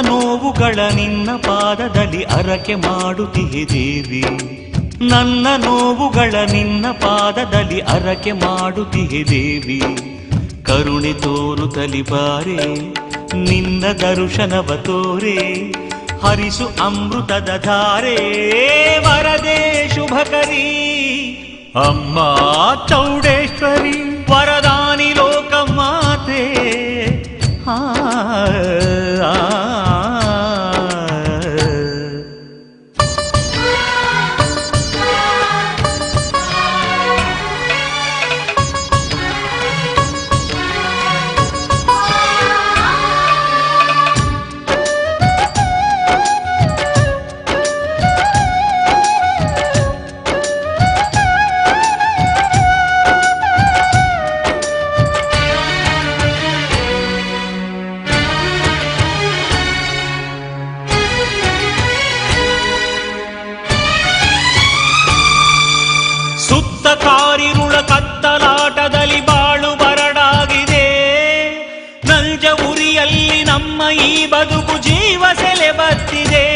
ನೋವುಗಳ ನಿನ್ನ ಪಾದದಲ್ಲಿ ಅರಕೆ ಮಾಡುತ್ತೀ ದೇವಿ. ನನ್ನ ನೋವುಗಳ ನಿನ್ನ ಪಾದದಲ್ಲಿ ಅರಕೆ ಮಾಡುತ್ತೀ ದೇವಿ. ಕರುಣೆ ತೋರು ತಲಿಬಾರೆ ನಿನ್ನ ದರ್ಶನವ ತೋರೆ ಹರಿಸು ಅಮೃತದ ಧಾರೆ. ವರದೆ ಶುಭಕರಿ. ಅಮ್ಮ ಚೌಡೇಶ್ವರಿ ವರದಾನಿ ಲೋಕಮಾತೆ. ಆ, ಬದುಕು ಜೀವ ಸೆಲೆ ಬತ್ತಿದೆ.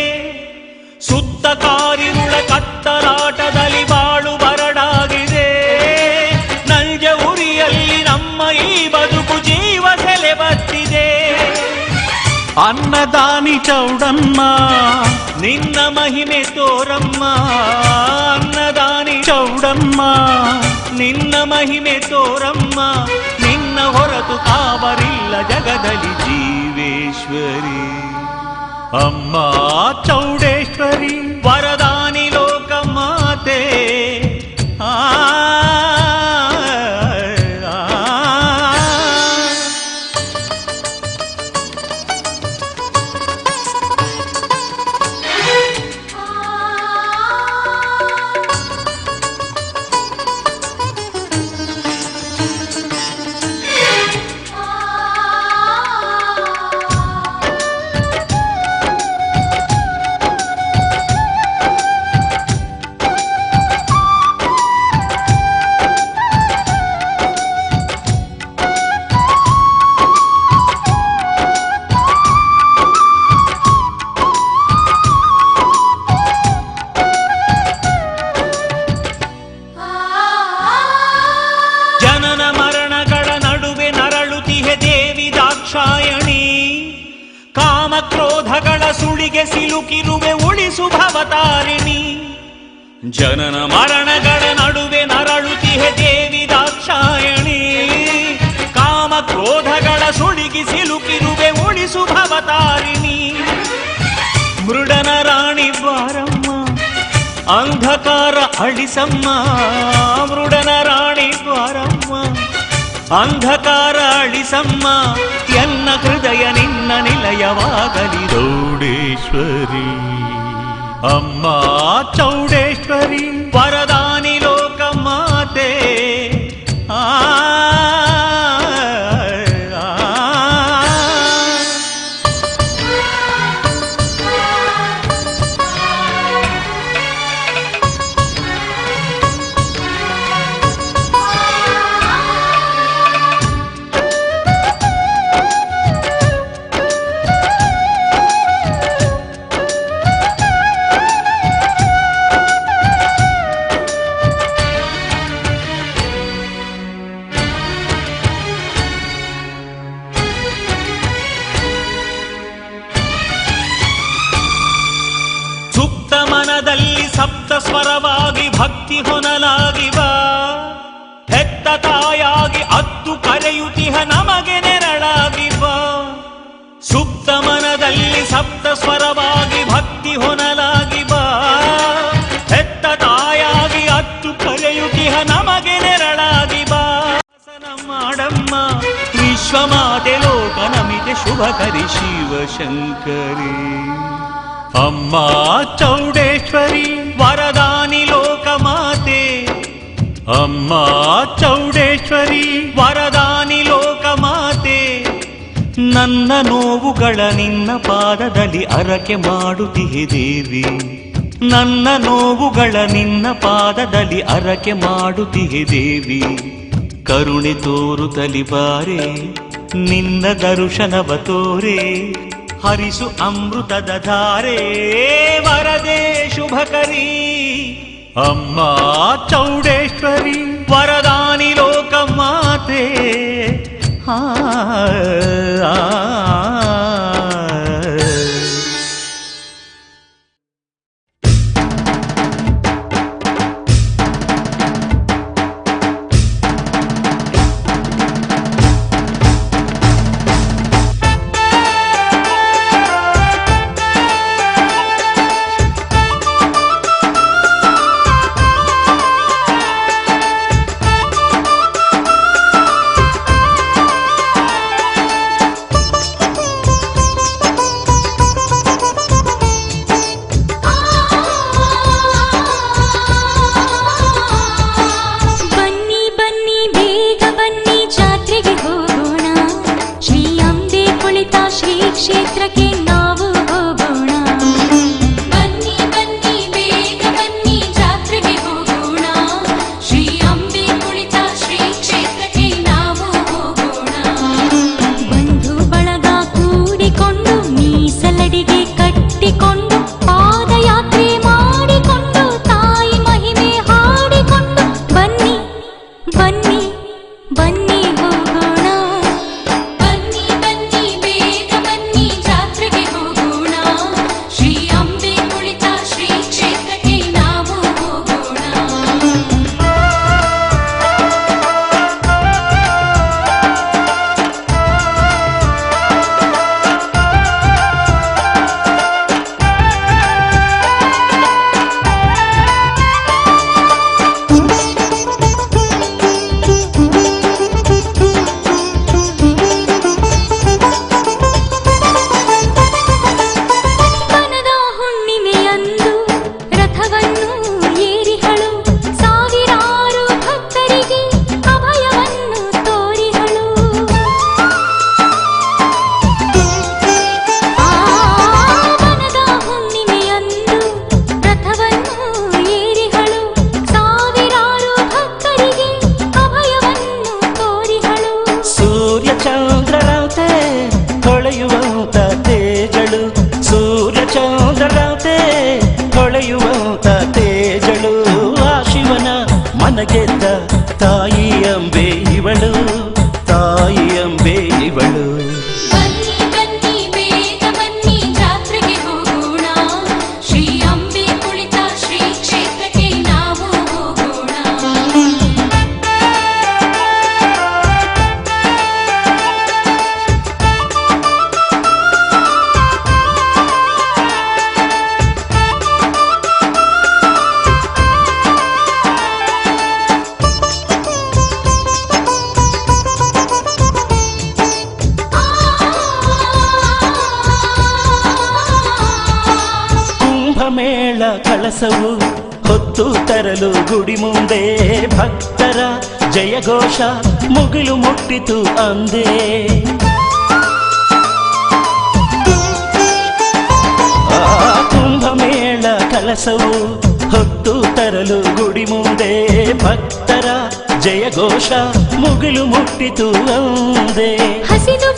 ಸುತ್ತ ಕಾರಿರುಳ ಕತ್ತಲಾಟದಲ್ಲಿ ಬಾಳು ಬರಡಾಗಿದೆ. ನಂಜ ಉರಿಯಲ್ಲಿ ನಮ್ಮ ಈ ಬದುಕು ಜೀವ ಸೆಲೆ ಬತ್ತಿದೆ. ಅನ್ನದಾನಿ ಚೌಡಮ್ಮ, ನಿನ್ನ ಮಹಿಮೆ ತೋರಮ್ಮ. ಅನ್ನದಾನಿ ಚೌಡಮ್ಮ, ನಿನ್ನ ಮಹಿಮೆ ತೋರಮ್ಮ. ಹೊರತು ಕಾವರಿಲ್ಲ ಜಗದಲ್ಲಿ ಜೀವೇಶ್ವರಿ. ಅಮ್ಮ ಚೌಡೇಶ್ವರಿ. ಜನನ ಮರಣಗಳ ನಡುವೆ ನರಳುತಿಹೆ ದೇವಿ ದಾಕ್ಷಾಯಣಿ ಕಾಮ ಕ್ರೋಧಗಳ ಸುಳಿಗಿ ಸಿಲುಕಿರುವೆ ಉಳಿಸು ಭವತಾರಿಣಿ ಮೃಡನ ರಾಣಿ ಬಾರಮ್ಮ ಅಂಧಕಾರ ಅಳಿಸಮ್ಮ ಮೃಡನ ರಾಣಿ ಬಾರಮ್ಮ ಅಂಧಕಾರ ಅಳಿಸಮ್ಮ ಎನ್ನ ಹೃದಯ ನಿನ್ನ ನಿಲಯವಾಗಲಿ ಚೌಡೇಶ್ವರಿ ಅಮ್ಮ ಚೌಡೇಶ್ವರಿ ವರದಾನಿ ವಿಶ್ವಮಾತೆ ಕರಿ ಶುಭಕರಿ ಶಿವಶಂಕರಿ ಅಮ್ಮ ಚೌಡೇಶ್ವರಿ, ವರದಾನಿ ಲೋಕಮಾತೆ. ಅಮ್ಮ ಚೌಡೇಶ್ವರಿ, ವರದಾನಿ ಲೋಕಮಾತೆ. ನನ್ನ ನೋವುಗಳ ನಿನ್ನ ಪಾದದಲ್ಲಿ ಅರಕೆ ಮಾಡುತ್ತಿಹೆ ದೇವಿ. ನನ್ನ ನೋವುಗಳ ನಿನ್ನ ಪಾದದಲ್ಲಿ ಅರಕೆ ಮಾಡುತ್ತಿಹೆ ದೇವಿ. ಕರುಣೆ ತೋರು ತಲಿಬಾರೆ ನಿನ್ನ ದರುಶನವ ತೋರೆ ಹರಿಸು ಅಮೃತದ ಧಾರೆ. ವರದೆ ಶುಭಕರಿ ಅಮ್ಮ ಚೌಡೆ ప్రజలు గుడి ముందే భక్తర జయఘోష ముగిలు ముట్టితూ అందే. కుంభమేళ కలసవు హొత్తు తరలు గుడి ముందే భక్తర జయఘోష ముగిలు ముట్టితూ అందే. హసిను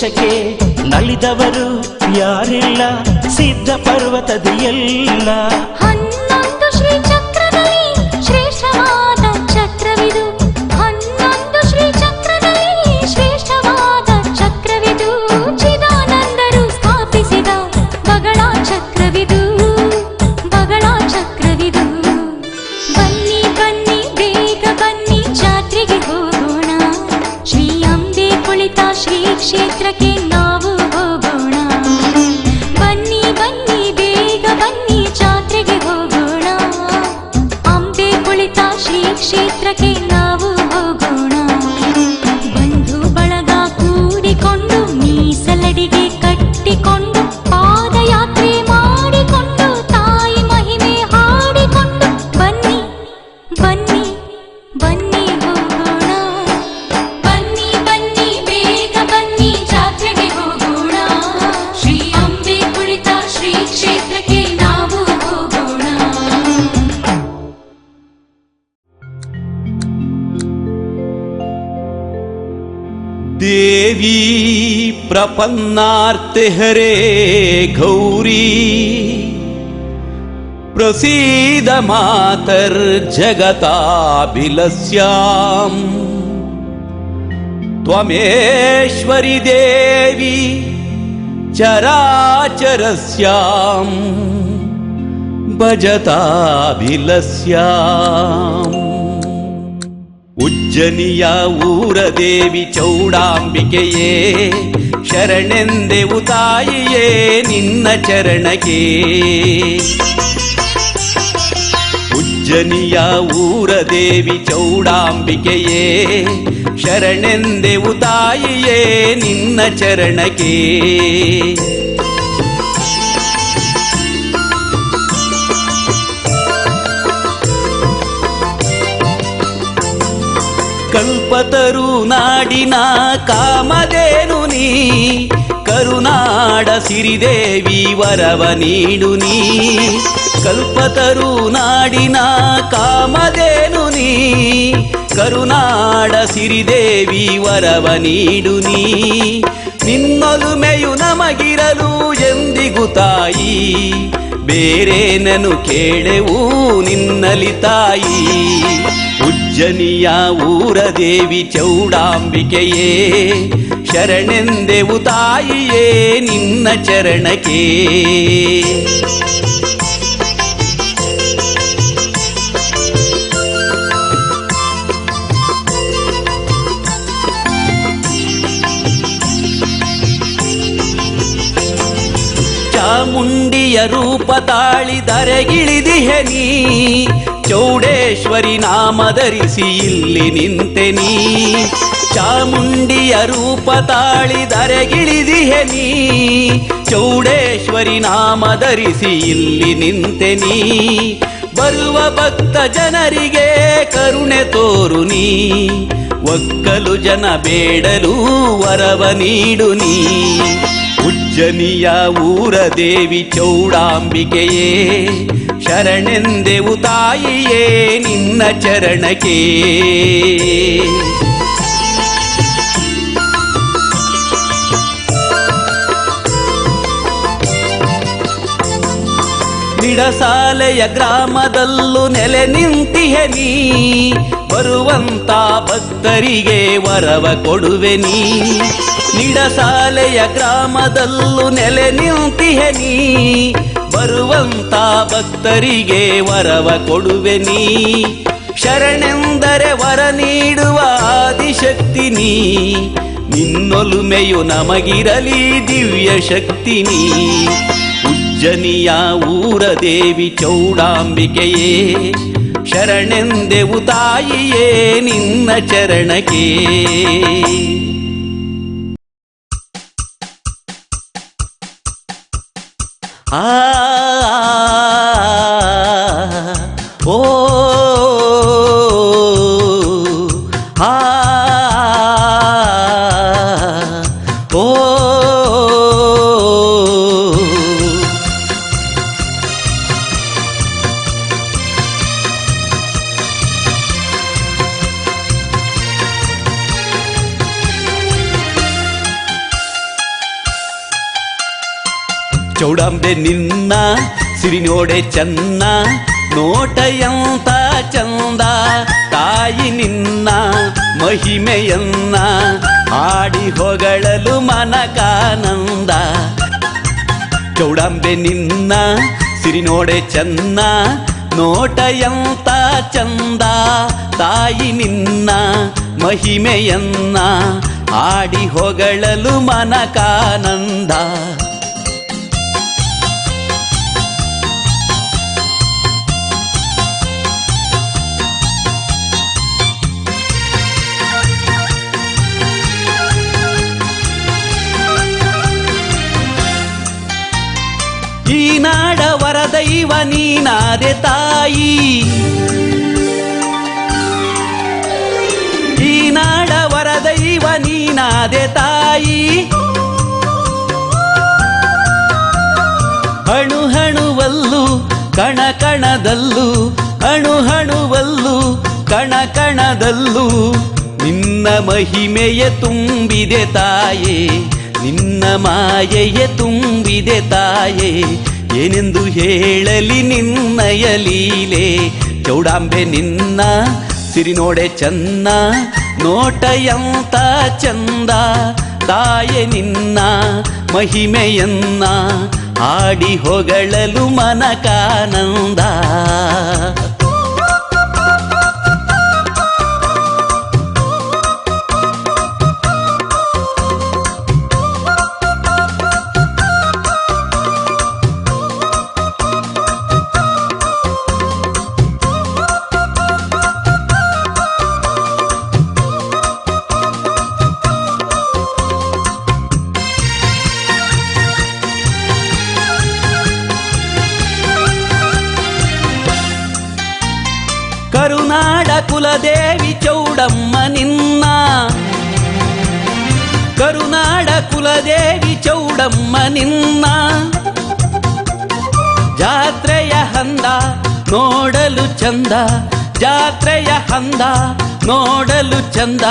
deixa que प्रपन्नार्ति हरे गौरी। प्रसीद मातर्जगताभिलस्याम् त्वमेश्वरि देवी चराचरस्याम्। भजताभिलस्याम्। उज्जनीया ऊरदेवी चौडाम्बिकये ಶರಣೆಂದೆವು ತಾಯಿಯೇ ನಿನ್ನ ಚರಣಕ್ಕೆ. ಉಜ್ಜನಿಯ ಊರ ದೇವಿ ಚೌಡಾಂಬಿಕೆಯೇ ಶರಣೆಂದೆವು ತಾಯಿಯೇ ನಿನ್ನ ಚರಣಕ್ಕೆ. ಕಲ್ಪತರು ನಾಡಿನ ನೀ ಕರುನಾಡ ಸಿರಿದೇವಿ ವರವ ನೀಡು ನೀ. ಕಲ್ಪತರು ನಾಡಿನ ಕಾಮಧೇನು ನೀ. ಕರುನಾಡ ಸಿರಿದೇವಿ ವರವ ನೀಡು ನೀ. ನಿನ್ನೊಲುಮೆಯು ನಮಗಿರಲು ಎಂದಿಗೂ ತಾಯಿ. ಬೇರೇನನು ಕೇಳೆವು ನಿನ್ನಲಿ ತಾಯಿ. ಉಜ್ಜನಿಯ ಊರ ದೇವಿ ಚೌಡಾಂಬಿಕೆಯೇ. ಶರಣೆಂದೆವು ತಾಯಿಯೇ ನಿನ್ನ ಚರಣಕ್ಕೆ. ಚಾಮುಂಡಿಯ ರೂಪ ತಾಳಿ ಧರೆಗಿಳಿದಿಹೆ ನೀ. ಚೌಡೇಶ್ವರಿ ನಾಮ ಧರಿಸಿ ಇಲ್ಲಿ ನಿಂತೆ ನೀ. ಚಾಮುಂಡಿಯ ರೂಪ ತಾಳಿ ಗಿಳಿದಿಹೆ ನೀ. ಚೌಡೇಶ್ವರಿ ನಾಮ ಧರಿಸಿ ಇಲ್ಲಿ ನಿಂತೆ ನೀ. ಬರುವ ಭಕ್ತ ಜನರಿಗೆ ಕರುಣೆ ತೋರು ನೀ. ಒಕ್ಕಲು ಜನ ಬೇಡಲು ವರವ ನೀಡು ನೀ. ಉಜ್ಜನಿಯ ಊರ ದೇವಿ ಚೌಡಾಂಬಿಕೆಯೇ, ಶರಣೆಂದೆವು ತಾಯಿಯೇ ನಿನ್ನ ಚರಣಕ್ಕೆ. ನಿಡಸಾಲೆಯ ಗ್ರಾಮದಲ್ಲೂ ನೆಲೆ ನಿಂತಿಹನಿ ನೀ. ಬರುವಂತ ಭಕ್ತರಿಗೆ ವರವ ಕೊಡುವೆ ನೀ. ನಿಡಸಾಲೆಯ ಗ್ರಾಮದಲ್ಲೂ ನೆಲೆ ನಿಂತಿಹನಿ ಬರುವಂತ ಭಕ್ತರಿಗೆ ವರವ ಕೊಡುವೆ ನೀ. ಶರಣೆಂದರೆ ವರ ನೀಡುವ ಆದಿಶಕ್ತಿ ನೀ. ನಿನ್ನೊಲುಮೆಯು ನಮಗಿರಲಿ ದಿವ್ಯ ಶಕ್ತಿ ನೀ. ಉಜ್ಜನಿಯ ಊರ ದೇವಿ ಚೌಡಾಂಬಿಕೆಯೇ ಶರಣೆಂದೆವು ತಾಯಿಯೇ ನಿನ್ನ ಚರಣಕ್ಕೆ ಆ ಚೌಡಾಂಬೆ ನಿನ್ನ ಸಿರಿ ನೋಡೆ ಚನ್ನ ನೋಟ ಎಂತ ಚಂದ, ತಾಯಿ ನಿನ್ನ, ಮಹಿಮೆಯನ್ನ ಆಡಿ ಹೊಗಳಲು ಮನಕಾನಂದ. ಚೌಡಾಂಬೆ ನಿನ್ನ ಸಿರಿ ನೋಡೆ ಚನ್ನ ನೋಟ ಎಂತ ಚಂದ, ತಾಯಿ ನಿನ್ನ, ಮಹಿಮೆಯನ್ನ ಆಡಿ ಹೊಗಳಲು ಮನಕಾನಂದ. ನಾಡ ವರದೈವ ನೀನಾದೆ ತಾಯಿ. ಈ ನಾಡ ವರದೈವ ನೀನಾದೆ ತಾಯಿ. ಹಣು ಹಣುವಲ್ಲು ಕಣ ಕಣದಲ್ಲೂ ಅಣು ಹಣುವಲ್ಲು ಕಣ ಕಣದಲ್ಲೂ. ನಿನ್ನ ಮಹಿಮೆಯ ತುಂಬಿದೆ ತಾಯೇ, ನಿನ್ನ ಮಾಯೆಯ ತುಂಬಿದೆ ತಾಯೇ ಏನೆಂದು ಹೇಳಲಿ ನಿನ್ನಯ ಲೀಲೆ? ಚೌಡಾಂಬೆ ನಿನ್ನ ಸಿರಿ ನೋಡೆ ಚನ್ನ ನೋಟ ಎಂತ ಚಂದ, ತಾಯೆ ನಿನ್ನ, ಮಹಿಮೆಯನ್ನ ಆಡಿ ಹೊಗಳಲು ಮನಕಾನಂದ. ಕರುನಾಡ ಕುಲದೇವಿ ಚೌಡಮ್ಮ ನಿನ್ನ. ಕರುನಾಡ ಕುಲದೇವಿ ಚೌಡಮ್ಮ ನಿನ್ನ. ಜಾತ್ರೆಯ ಹಂದ ನೋಡಲು ಚಂದ, ಜಾತ್ರೆಯ ಹಂದ ನೋಡಲು ಚಂದ.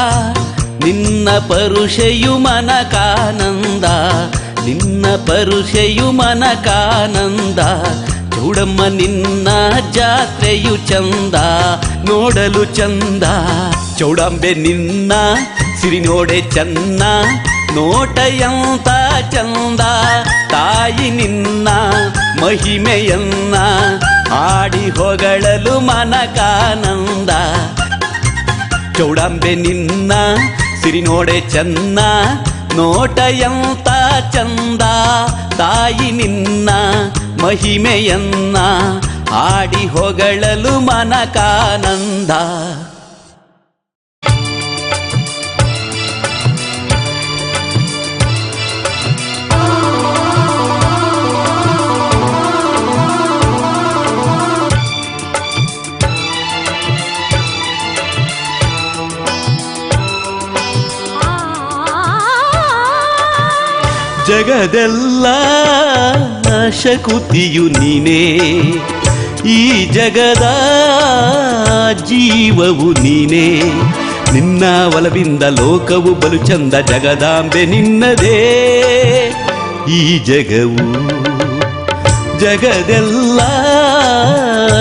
ನಿನ್ನ ಪರುಷೆಯು ಮನಕಾನಂದ, ನಿನ್ನ ಪರುಷೆಯು ಮನಕಾನಂದ. ಚೌಡಮ್ಮ ನಿನ್ನ ಜಾತ್ರೆಯು ಚಂದ. ನೋಡಲು ಚಂದ. ಚೌಡಂಬೆ ನಿನ್ನ ಸಿರಿ ನೋಡೆ ಚನ್ನ. ನೋಟ ಎಂತ ಚಂದ. ತಾಯಿ ನಿನ್ನ, ಮಹಿಮೆಯನ್ನ. ಆಡಿ ಹೊಗಳಲು ಮನಕಾನಂದ. ಚೌಡಂಬೆ ನಿನ್ನ ಸಿರಿ ನೋಡೆ ಚನ್ನ. ನೋಟ ಎಂತ ಚಂದ. ತಾಯಿ ನಿನ್ನ, ಮಹಿಮೆಯನ್ನ. ಆಡಿ ಹೊಗಳಲು ಮನಕಾನಂದ. ಜಗದೆಲ್ಲ ಶಕುತಿಯು ನೀನೇ. ಈ ಜಗದ ಜೀವವು ನೀನೇ. ನಿನ್ನ ಒಲವಿಂದ ಲೋಕವು ಬಲು ಚಂದ ಜಗದಾಂಬೆ ನಿನ್ನದೇ. ಈ ಜಗವು ಜಗದೆಲ್ಲ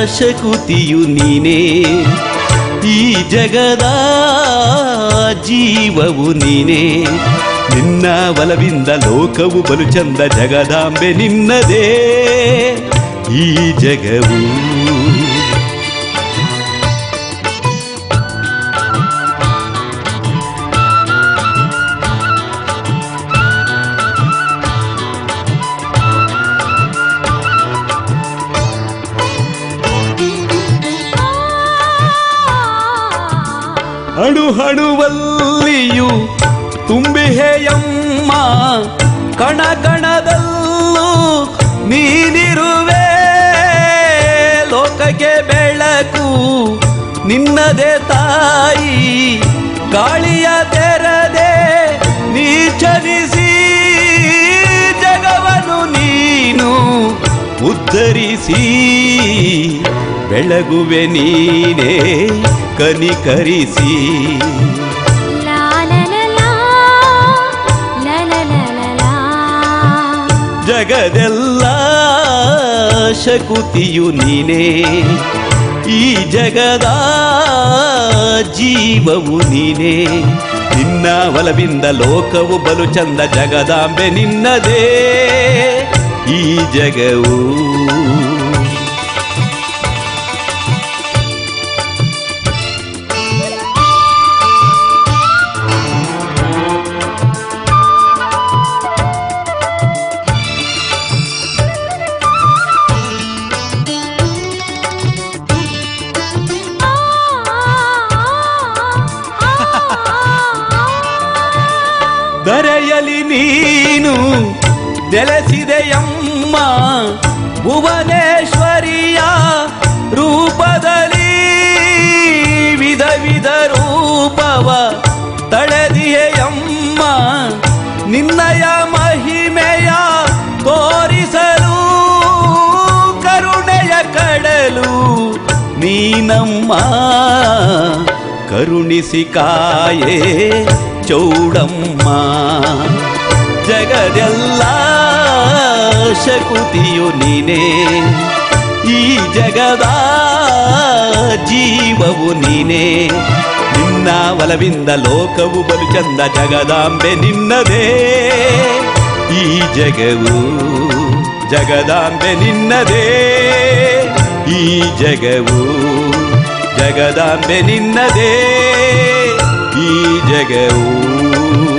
ಶಕುತಿಯು ನೀನೇ. ಈ ಜಗದ ಜೀವವು ನೀನೇ. ನಿನ್ನ ಒಲವಿಂದ ಲೋಕವು ಬಲು ಚಂದ ಜಗದಾಂಬೆ ನಿನ್ನದೇ. ಈ ಜಗವು. ಅಣು ಹಣುವಲ್ಲಿಯೂ ತುಂಬಿಹೆಯಮ್ಮ ಕಣ ಕಣದಲ್ಲೂ ನೀನಿರುವೆ ನಿನ್ನದೇ ತಾಯಿ ಗಾಳಿಯ ತೆರದೆ ನೀ ಚಲಿಸಿ ಜಗವನು ನೀನು ಉದ್ಧರಿಸಿ ಬೆಳಗುವೆ ನೀನೇ ಕನಿಕರಿಸಿ. ಜಗದೆಲ್ಲ ಶಕುತಿಯು ನೀನೇ ಈ ಜಗದ ಜೀವವು ನೀನೇ. ನಿನ್ನ ಒಲವಿಂದ ಲೋಕವು ಬಲು ಚಂದ ಜಗದಾಂಬೆ ನಿನ್ನದೇ. ಈ ಜಗವು ದರೆಯಲಿ ನೀನು ನೆಲೆಸಿದೆಯಮ್ಮ ಭುವನೇಶ್ವರಿಯ ರೂಪದಲ್ಲಿ ವಿಧ ವಿಧ ರೂಪವ ತಳೆದಿಯಮ್ಮ ನಿನ್ನಯ ಮಹಿಮೆಯ ತೋರಿಸಲು ಕರುಣೆಯ ಕಡಲು ನೀನಮ್ಮ ಕರುಣಿಸಿ ಕಾಯೇ ಚೌಡಮ್ಮ. ಜಗದೆಲ್ಲ ಶಕುತಿಯು ನೀನೇ. ಈ ಜಗದ ಜೀವವು ನೀನೇ. ನಿನ್ನ ಒಲವಿಂದ ಲೋಕವು ಬಲು ಚಂದ ಜಗದಾಂಬೆ ನಿನ್ನದೇ. ಈ ಜಗವು ಜಗದಾಂಬೆ ನಿನ್ನದೇ. ಈ ಜಗವು ಜಗದಾಂಬೆ ನಿನ್ನದೇ. llegue un